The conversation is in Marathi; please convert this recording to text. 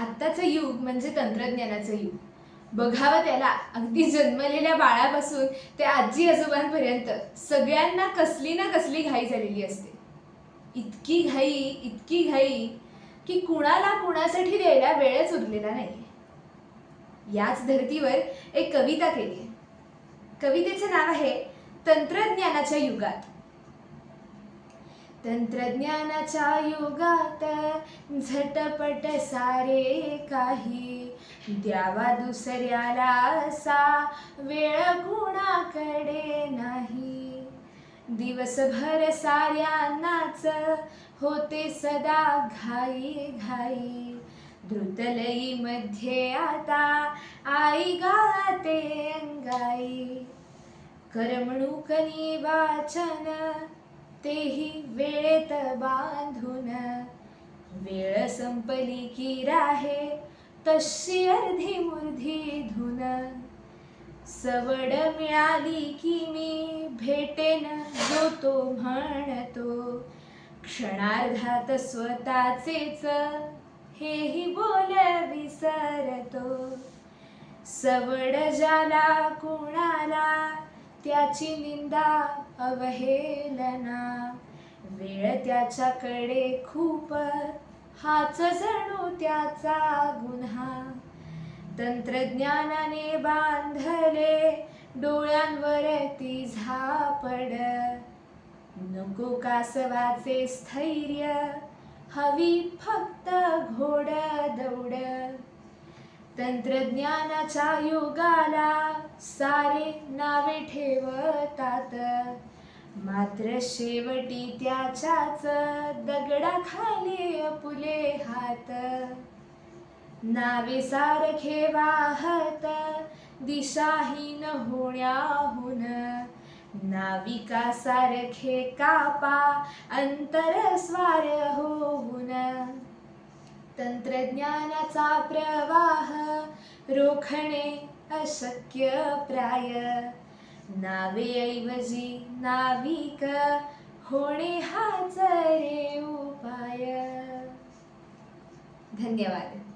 आत्ताचं युग म्हणजे तंत्रज्ञानाचं युग. बघावं त्याला. अगदी जन्मलेल्या बाळापासून ते आजी आजोबांपर्यंत सगळ्यांना कसली ना कसली घाई झालेली असते. इतकी घाई इतकी घाई की कुणाला कुणासाठी द्यायला वेळच उरलेला नाही याच धर्तीवर एक कविता केली कवितेचं नाव आहे तंत्रज्ञानाच्या युगात. तंत्रज्ञानाच्या युगात झटपट सारे काही. द्यावा दुसऱ्याला असा वेळ कुणाकडे नाही. दिवसभर साऱ्यांनाच होते सदा घाई घाई. द्रुतलयीमध्ये आता आई गाते अंगाई. करमणूकनी वाचन तेही वेळेत बा वेळ संपली की राहे तशी अर्धी मुर्धी धुन. सवड मिळाली की मी भेटेन जो तो म्हणतो. क्षणार्धात स्वतःचेच हेही बोल विसरतो. सवड ज्याला कुणाला त्याची निंदा अवहेलना. वेळ त्याच्याकडे खूप हाच जणू त्याचा गुन्हा. तंत्रज्ञानाने बांधले डोळ्यांवर ती झापड. नको कासवाचे स्थैर्य हवी फक्त घोड दौड. तंत्रज्ञानाच्या युगाला सारे नावे ठेवतात. मात्र शेवटी त्याच्याच दगडाखाली अपुले हात. नावे सारखे वाहत दिशाहीन होण्याहून. नाविका सारखे कापा अंतर स्वार होऊन. तंत्रज्ञानाचा प्रवाह रोखणे अशक्य प्राय. नावेऐवजी नाविक होणे हाच रे उपाय. धन्यवाद.